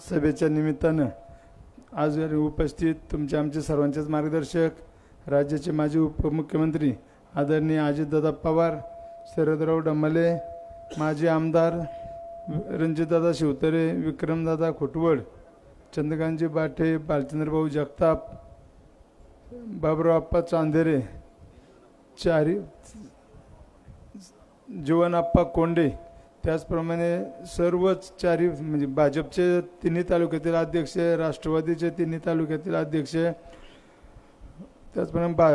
सभेच्या निमित्तानं आज उपस्थित तुमचे आमचे सर्वांचेच मार्गदर्शक राज्याचे माजी उपमुख्यमंत्री आदरणीय अजितदादा पवार शरदराव डमाले माजी आमदार रणजितदादा शिवतरे विक्रमदादा खोटवड चंद्रकांतजी बाठे बालचंद्रभाऊ जगताप बाबुराव आप्पा चांदेरे चारी जीवनाप्पा कोंडे त्याचप्रमाणे सर्वच चारी म्हणजे भाजपचे तिन्ही तालुक्यातील अध्यक्ष राष्ट्रवादीचे तिन्ही तालुक्यातील अध्यक्ष त्याचप्रमाणे बा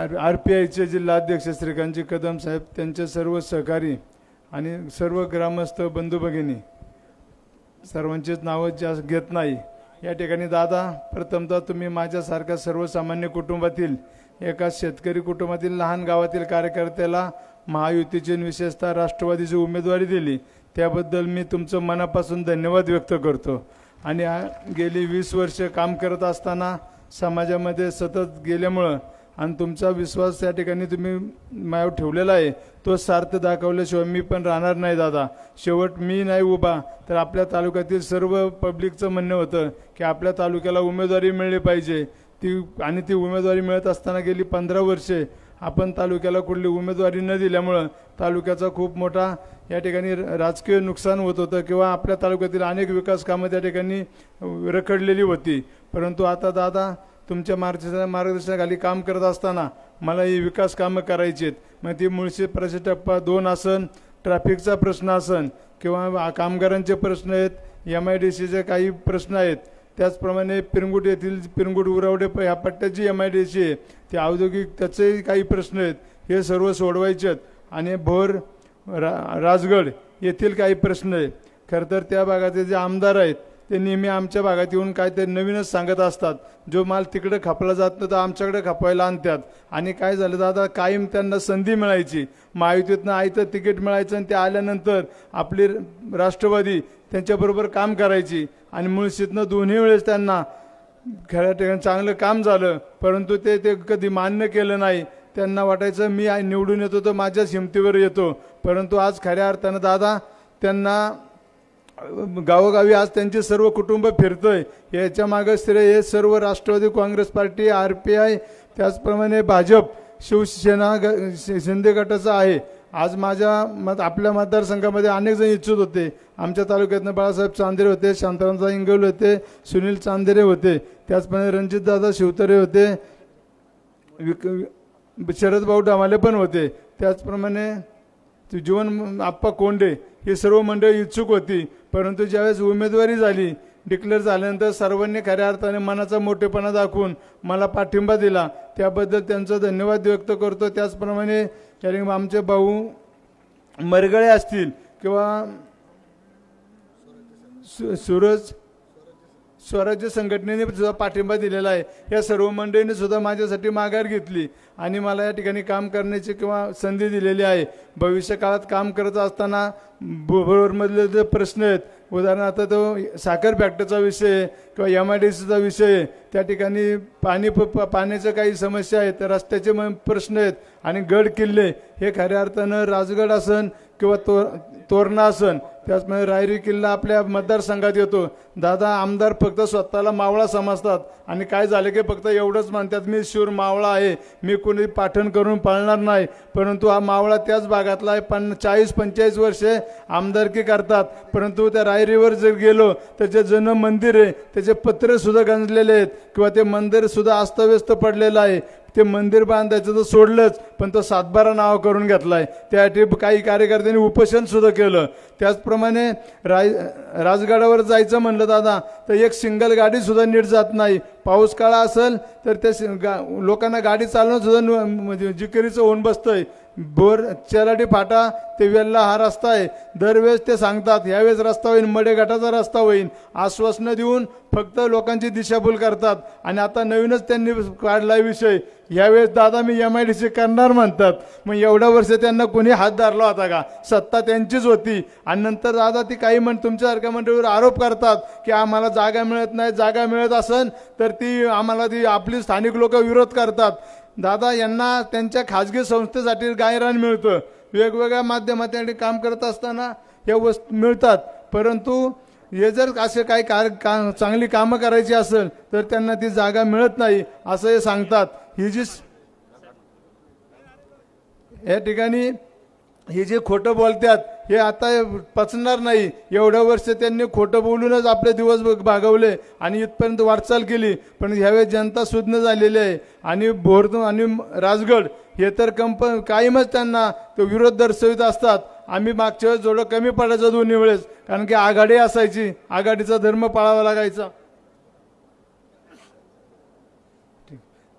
आर आर पी आयचे जिल्हाध्यक्ष श्रीकांतजी कदम साहेब त्यांचे सर्व सहकारी आणि सर्व ग्रामस्थ बंधू भगिनी सर्वांचीच नावं जास्त घेत नाही. या ठिकाणी दादा प्रथमतः तुम्ही माझ्यासारख्या सर्वसामान्य कुटुंबातील एका शेतकरी कुटुंबातील लहान गावातील कार्यकर्त्याला महायुतीची विशेषतः राष्ट्रवादीची उमेदवारी दिली त्याबद्दल मी तुमचं मनापासून धन्यवाद व्यक्त करतो. आणि गेली वीस वर्ष काम करत असताना समाजामध्ये सतत गेल्यामुळं आणि तुमचा विश्वास त्या ठिकाणी तुम्ही माझ्यावर ठेवलेला आहे तो सार्थ दाखवल्याशिवाय मी पण राहणार नाही दादा. शेवट मी नाही उभा तर आपल्या तालुक्यातील सर्व पब्लिकचं म्हणणं होतं की आपल्या तालुक्याला उमेदवारी मिळली पाहिजे. ती आणि ती उमेदवारी मिळत असताना गेली पंधरा वर्षे आपण तालुक्याला कुठली उमेदवारी न दिल्यामुळं तालुक्याचा खूप मोठा या ठिकाणी राजकीय नुकसान होत होतं किंवा आपल्या तालुक्यातील अनेक विकास कामं त्या ठिकाणी रखडलेली होती. परंतु आता दादा तुमच्या मार्गदर्शना मार्गदर्शनाखाली काम करत असताना मला ही विकास कामं करायची आहेत. मग ती मुळशी प्रशे टप्पा दोन आसन ट्रॅफिकचा प्रश्न असन किंवा कामगारांचे प्रश्न आहेत एम आय डी सीचे काही प्रश्न आहेत त्याचप्रमाणे पिरंगुट येथील पिरंगुट उरावडे प- ह्या पट्ट्याची एम आय डी सी आहे. ते औद्योगिक त्याचेही काही प्रश्न आहेत. हे सर्व सोडवायचे आहेत. आणि भोर रा राजगड येथील काही प्रश्न आहेत. खरं तर त्या भागाचे जे आमदार आहेत ते नेहमी आमच्या भागात येऊन काहीतरी नवीनच सांगत असतात. जो माल तिकडे खपला जात नाही तर आमच्याकडे खपवायला आणतात. आणि काय झालं दादा कायम त्यांना संधी मिळायची. महायुतीतनं आयतं तिकीट मिळायचं आणि ते आल्यानंतर आपली राष्ट्रवादी त्यांच्याबरोबर काम करायची. आणि मुळशीतनं दोन्ही वेळेस त्यांना खेळ्या ठिकाणी चांगलं काम झालं. परंतु ते ते कधी मान्य केलं नाही. त्यांना वाटायचं मी निवडून येतो तर माझ्याच हिमतीवर येतो. परंतु आज खऱ्या अर्थानं दादा त्यांना गावोगावी आज त्यांचे सर्व कुटुंब फिरतोय. याच्या मागं श्रेय हे सर्व Rashtravadi Congress party R P I त्याचप्रमाणे भाजप शिवसेना ग- शि- शिंदे गटाचं आहे. आज माझ्या मत आपल्या मतदारसंघामध्ये अनेक जण इच्छुक होते. आमच्या तालुक्यातनं बाळासाहेब चांदेरे होते शांतारामचा इंगवले होते सुनील चांदेरे होते. त्याचप्रमाणे रणजितदादा शिवतरे होते. विक शरद भाऊ डामाले पण होते. त्याचप्रमाणे ते जीवन आप्पा कोंडे हे सर्व मंडळी इच्छुक होती. परंतु ज्यावेळेस उमेदवारी झाली डिक्लेअर झाल्यानंतर सर्वांनी खऱ्या अर्थाने मनाचा मोठेपणा दाखवून मला पाठिंबा दिला. त्याबद्दल त्यांचा धन्यवाद व्यक्त करतो. त्याचप्रमाणे कारण आमचे भाऊ मरगळे असतील किंवा सु- सूरज स्वराज्य संघटनेने सुद्धा पाठिंबा दिलेला आहे. या सर्व मंडळीने सुद्धा माझ्यासाठी माघार घेतली आणि मला या ठिकाणी काम करण्याची किंवा संधी दिलेली आहे. भविष्यकाळात काम करत असताना भोरमधले जे प्रश्न आहेत उदाहरणार्थ तो साखर फॅक्टरीचा विषय आहे किंवा एम आय डी सीचा विषय आहे त्या ठिकाणी पाणी प- प- पाण्याच्या काही समस्या आहेत रस्त्याचे प्रश्न आहेत आणि गड किल्ले हे खऱ्या अर्थानं राजगड असन किंवा तो तोरणा असन त्याचमुळे रायरी किल्ला आपल्या मतदारसंघात येतो. दादा आमदार फक्त स्वतःला मावळा समजतात. आणि काय झालं की फक्त एवढंच म्हणतात मी शूर मावळा आहे. मी कोणी पाठण करून पाळणार नाही. परंतु हा मावळा त्याच भागातला आहे. पण चाळीस पंचेचाळीस वर्षे आमदारकी करतात. परंतु त्या रायरीवर जर गेलो त्याचे जुनं मंदिर आहे त्याचे पत्रेसुद्धा गंजलेले आहेत. किंवा ते मंदिरसुद्धा अस्तव्यस्त पडलेलं आहे. ते मंदिर बांधायचं तर सोडलंच पण तो सातबारा नाव करून घेतलाय. त्यासाठी काही कार्यकर्त्यांनी उपोषणसुद्धा केलं. त्याचप्रमाणे राय राजगडावर जायचं म्हणलं दादा तर एक सिंगल गाडी सुद्धा नीट जात नाही. पाऊस काळा असेल तर त्या गा लोकांना गाडी चालवणं सुद्धा म्हणजे जिकिरीचं होऊन बसतंय. बोर चेलाटी फाटा ते वेल्ला हा रस्ता आहे. दरवेळेस ते सांगतात यावेळेस रस्ता होईल मडे गटाचा रस्ता होईल आश्वासनं देऊन फक्त लोकांची दिशाभूल करतात. आणि आता नवीनच त्यांनी काढला विषय. यावेळेस दादा मी एम आय डी सी करणार म्हणतात. मग एवढ्या वर्ष त्यांना कोणी हात धरला होता का? सत्ता त्यांचीच होती. आणि नंतर दादा ती काही म्हण तुमच्यासारख्या मंडळीवर आरोप करतात की आम्हाला जागा मिळत नाही जागा मिळत असन तर ती आम्हाला ती आपली स्थानिक लोक विरोध करतात. दादा यांना त्यांच्या खाजगी संस्थेसाठी गायरान मिळतं. वेगवेगळ्या माध्यमात काम करत असताना या वस्तू मिळतात. परंतु हे जर असे काही कार का चांगली कामं करायची असेल तर त्यांना ती जागा मिळत नाही असं हे सांगतात. ही जी या ठिकाणी हे जे खोटं बोलतात हे आता पचणार नाही. एवढं वर्ष त्यांनी खोटं बोलूनच आपले दिवस भागवले आणि इथपर्यंत वाटचाल केली. पण ह्यावेळेस जनता सुज्ञ झालेली आहे. आणि भोर आणि राजगड हे तर कंप कायमच त्यांना तो विरोध दर्शवित असतात. आम्ही मागच्या वेळेस जोडं कमी पडायचं दोन्ही वेळेस. कारण की आघाडी असायची. आघाडीचा धर्म पाळावा लागायचा.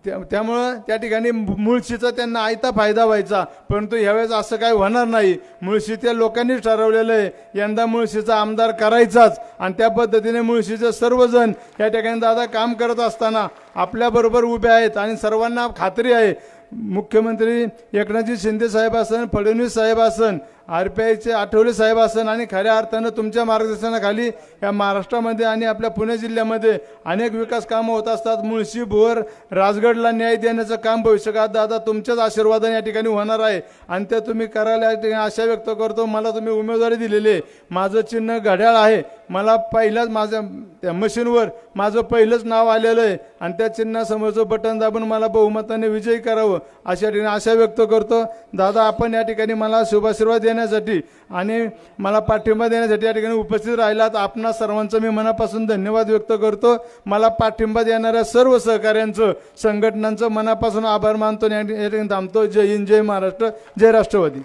त्या- त्यामुळं त्या ठिकाणी मुळशीचा त्यांना आयता फायदा व्हायचा. परंतु ह्यावेळेस असं काही होणार नाही. मुळशी त्या लोकांनीच ठरवलेलं आहे. यंदा मुळशीचा आमदार करायचाच. आणि त्या पद्धतीने मुळशीचे सर्वजण या ठिकाणी दादा काम करत असताना आपल्याबरोबर उभे आहेत आणि सर्वांना खात्री आहे. मुख्यमंत्री एकनाथजी शिंदे साहेब असन फडणवीस साहेब असन आर पी आयचे आठवले साहेब असन आणि खऱ्या अर्थानं तुमच्या मार्गदर्शनाखाली या महाराष्ट्रामध्ये आणि आपल्या पुणे जिल्ह्यामध्ये अनेक विकास कामं होत असतात. मुळशी भोर राजगडला न्याय देण्याचं काम भविष्यकाळात दादा तुमच्याच आशीर्वादाने या ठिकाणी होणार आहे. आणि ते तुम्ही करायला या ठिकाणी आशा व्यक्त करतो. मला तुम्ही उमेदवारी दिलेली आहे. माझं चिन्ह घड्याळ आहे. मला पहिल्याच माझ्या त्या मशीनवर माझं पहिलंच नाव आलेलं आहे. आणि त्या चिन्हासमोरचं बटन दाबून मला बहुमताने विजयी करावं अशा ठिकाणी आशा व्यक्त करतो. दादा आपण या ठिकाणी मला शुभाशीर्वाद देण्यासाठी आणि मला पाठिंबा देण्यासाठी या ठिकाणी उपस्थित राहिलात. आपणा सर्वांचं मी मनापासून धन्यवाद व्यक्त करतो. मला पाठिंबा देणाऱ्या सर्व सहकाऱ्यांचं संघटनांचं मनापासून आभार मानतो आणि या ठिकाणी थांबतो. जय हिंद जय महाराष्ट्र जय राष्ट्रवादी.